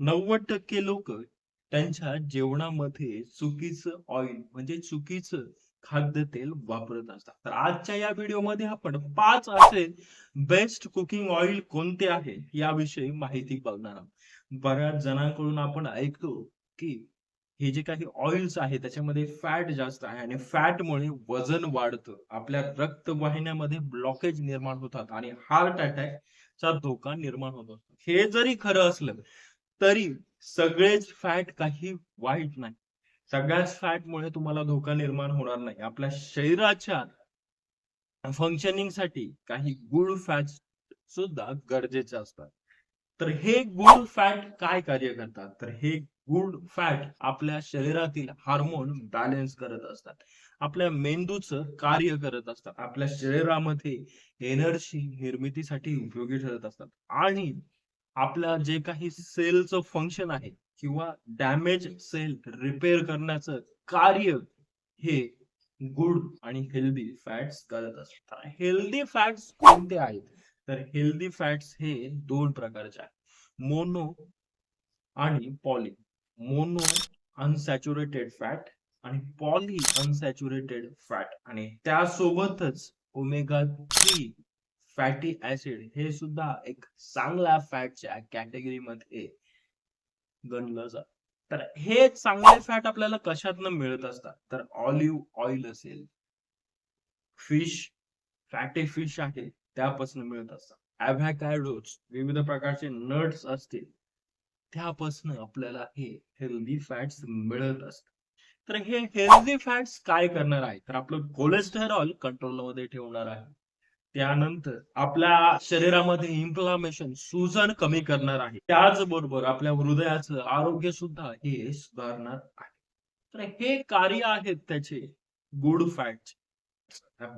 नव्वद टक्के लोक त्यांच्या जेवणामध्ये चुकीचं ऑइल म्हणजे चुकीचं खाद्यतेल वापरत असतात. तर आजच्या या व्हिडिओमध्ये आपण पाच असे बेस्ट कुकिंग ऑइल कोणते आहेत याविषयी माहिती बघणार आहोत. बऱ्याच जणांकडून आपण ऐकतो की हे जे काही ऑइल्स आहे त्याच्यामध्ये फॅट जास्त आहे आणि फॅटमुळे वजन वाढतं. आपल्या रक्तवाहिन्यामध्ये ब्लॉकेज निर्माण होतात आणि हार्ट अटॅकचा धोका निर्माण होतो. हे जरी खरं असलं तरी सगळेच फॅट काही वाईट नाही. सगळ्याच फॅटमुळे तुम्हाला धोका निर्माण होणार नाही. आपल्या शरीराच्या फंक्शनिंगसाठी काही गुड फॅट सुद्धा गरजेचे असतात. तर हे गुड फॅट काय कार्य करतात? तर हे गुड फॅट आपल्या शरीरातील हार्मोन बॅलेन्स करत असतात. आपल्या मेंदूचं कार्य करत असतात. आपल्या शरीरामध्ये एनर्जी निर्मितीसाठी उपयोगी ठरत असतात. आणि आपल्या जे काही सेलचं फंक्शन आहे किंवा डॅमेज सेल रिपेअर करण्याचं कार्य हे गुड आणि हेल्दी फॅट्स करत असतात हेल्दी फॅट्स कोणते आहेत? तर हेल्दी फॅट्स हे दोन प्रकारचे आहेत. मोनो आणि पॉली मोनो अनसॅच्युरेटेड फॅट आणि पॉली अनसॅच्युरेटेड फॅट आणि त्यासोबतच ओमेगा थ्री फॅटी ऍसिड हे सुद्धा एक चांगल्या फॅटच्या कॅटेगरीमध्ये गणलं जात. तर हे चांगले फॅट आपल्याला कशातनं मिळत असतात? तर ऑलिव्ह ऑइल असेल फिश फॅटी फिश आहे त्यापासून मिळत असतात. अव्हॅकॅडोज विविध प्रकारचे नट्स असतील त्यापासून आपल्याला हे हेल्दी फॅट्स मिळत असतात. तर हे हेल्दी फॅट्स काय करणार आहे? तर आपलं कोलेस्टेरॉल कंट्रोलमध्ये ठेवणार आहे. त्यानंतर आपल्या शरीरामध्ये इन्फ्लामेशन सुजन कमी करणार आहे. त्याचबरोबर आपल्या हृदयाचं आरोग्य सुद्धा हे सुधारणार आहे. तर हे कार्य आहेत त्याचे गुड फॅट्स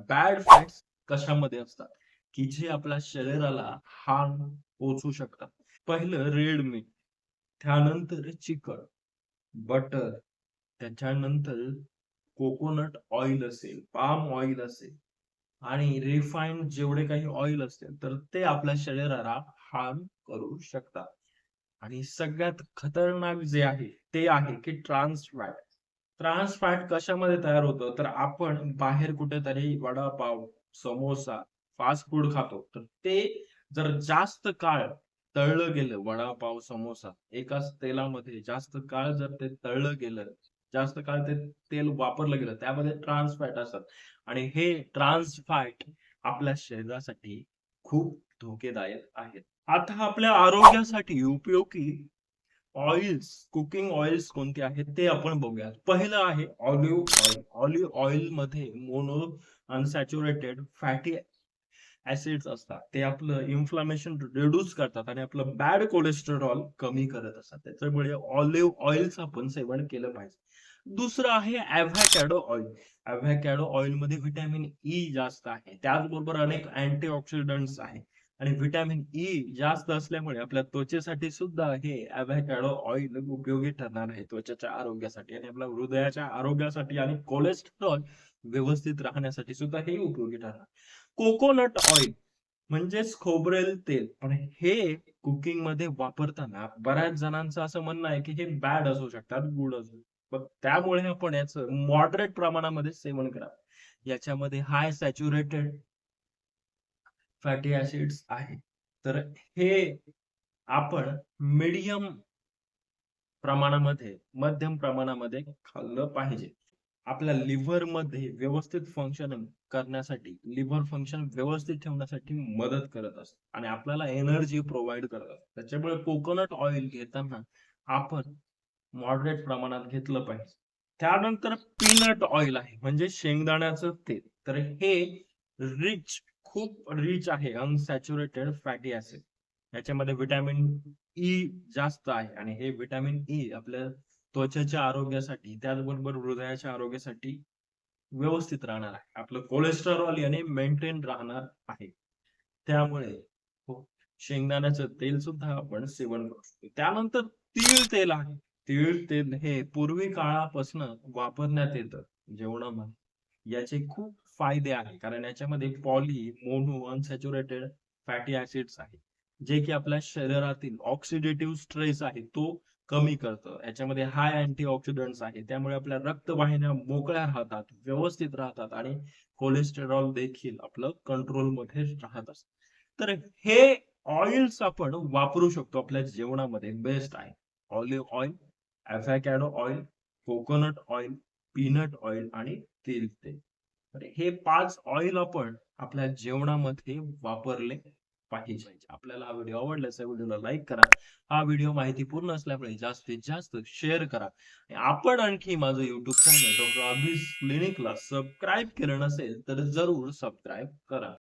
बॅड फॅट्स कशामध्ये असतात? की जे आपल्या शरीराला हार्म पोचू शकतात. पहिलं रेड मीट त्यानंतर चिकन बटर त्याच्यानंतर कोकोनट ऑइल असेल पाम ऑइल असेल आणि रिफाईंड जेवढे काही ऑइल असतील तर ते आपल्या शरीराला हार्म करू शकतात. आणि सगळ्यात खतरनाक जे आहे ते आहे की ट्रान्स फॅट ट्रान्स फॅट कशामध्ये तयार होतं? तर आपण बाहेर कुठेतरी वडापाव समोसा फास्ट फूड खातो. तर ते जर जास्त काळ तळलं गेलं वडापाव समोसा एकाच तेलामध्ये जास्त काळ जर ते तळलं गेलं जास्त काळ ते तेल वापरलं गेलं त्यामध्ये ट्रान्स फॅट असतात. आणि हे ट्रान्स फॅट आपल्या शरीरासाठी खूप धोकेदायक आहेत. आता आपल्या आरोग्यासाठी उपयोगी ऑइल्स कुकिंग ऑइल्स कोणते आहेत ते आपण बघूया पहिलं आहे ऑलिव्ह ऑइल ऑलिव्ह ऑइलमध्ये मोनो अनसॅच्युरेटेड फॅटी ऍसिड्स असतात. ते आपलं इन्फ्लामेशन रिड्यूस करतात आणि आपलं बॅड कोलेस्ट्रॉल कमी करत असतात. त्याच्यामुळे ऑलिव्ह ऑइलचं आपण सेवन केलं पाहिजे. दुसरं आहे ॲव्हॅकॅडो ऑइल ॲव्हॅकॅडो ऑइलमध्ये व्हिटॅमिन ई e जास्त आहे. त्याचबरोबर अनेक अँटीऑक्सिडंट्स आहे. आणि व्हिटॅमिन ई e जास्त असल्यामुळे आपल्या त्वचेसाठी सुद्धा हे ॲव्हॅकॅडो ऑइल उपयोगी ठरणार आहे. त्वचेच्या आरोग्यासाठी आणि आपल्या हृदयाच्या आरोग्यासाठी आणि कोलेस्ट्रॉल व्यवस्थित राहण्यासाठी सुद्धा हे उपयोगी ठरणार. कोकोनट ऑइल म्हणजेच खोबरेल तेल. पण हे कुकिंगमध्ये वापरताना बऱ्याच जणांचं असं म्हणणं आहे की हे बॅड असू शकतात गुड असू मग त्यामुळे आपण याचं मॉडरेट प्रमाणामध्ये सेवन करावं याच्यामध्ये हाय सॅच्युरेटेड फॅटी ऍसिड्स आहे. तर हे आपण मीडियम प्रमाणामध्ये मध्यम प्रमाणामध्ये खाल्लं पाहिजे. आपल्या लिव्हरमध्ये व्यवस्थित फंक्शन करण्यासाठी लिव्हर फंक्शन व्यवस्थित ठेवण्यासाठी मदत करत असते. आणि आपल्याला एनर्जी प्रोव्हाइड करत असते. त्याच्यामुळे कोकोनट ऑइल घेताना आपण मॉडरेट प्रमाणात घेतलं पाहिजे. त्यानंतर पीनट ऑइल आहे म्हणजे शेंगदाण्याचं तेल. तर हे रिच खूप रिच आहे अनसॅच्युरेटेड फॅटी ऍसिड याच्यामध्ये व्हिटॅमिन ई e जास्त आहे आणि हे व्हिटॅमिन ई e आपल्या त्वचेच्या आरोग्यासाठी त्याचबरोबर हृदयाच्या आरोग्यासाठी व्यवस्थित राहणार आहे. आपलं कोलेस्टेरॉल याने मेंटेन राहणार आहे. त्यामुळे हो, शेंगदाण्याचं तेल सुद्धा आपण सेवन करू शकतो. त्यानंतर तीळ तेल आहे. तीळ तेल हे पूर्वी काळापासून वापरण्यात येतं जेवणामध्ये याचे खूप फायदे आहे कारण याच्यामध्ये poly mono unsaturated fatty acids आहे जे की आपल्या शरीरातील ऑक्सिडेटिव्ह स्ट्रेस आहे तो कमी करतं. याच्यामध्ये हाय अँटीऑक्सिडंट्स आहे. त्यामुळे आपल्या रक्तवाहिन्या मोकळ्या राहतात व्यवस्थित राहतात आणि कोलेस्टेरॉल देखील आपलं कंट्रोलमध्ये राहत असत. तर हे ऑइल्स आपण वापरू शकतो आपल्या जेवणामध्ये. बेस्ट आहे. Olive oil avocado oil coconut oil peanut oil आणि तेल तेल हे पाच ऑइल आपण आपल्या जेवणामध्ये वापरले पाहिजे. आपल्याला हा व्हिडिओ आवडल्यास या व्हिडिओला लाईक करा. हा व्हिडिओ माहिती पूर्ण असल्यामुळे जास्तीत जास्त शेअर करा. आणि आपण आणखी माझं युट्यूब चॅनल डॉक्टर अभिस क्लिनिकला सबस्क्राईब केलं नसेल तर जरूर सबस्क्राईब करा.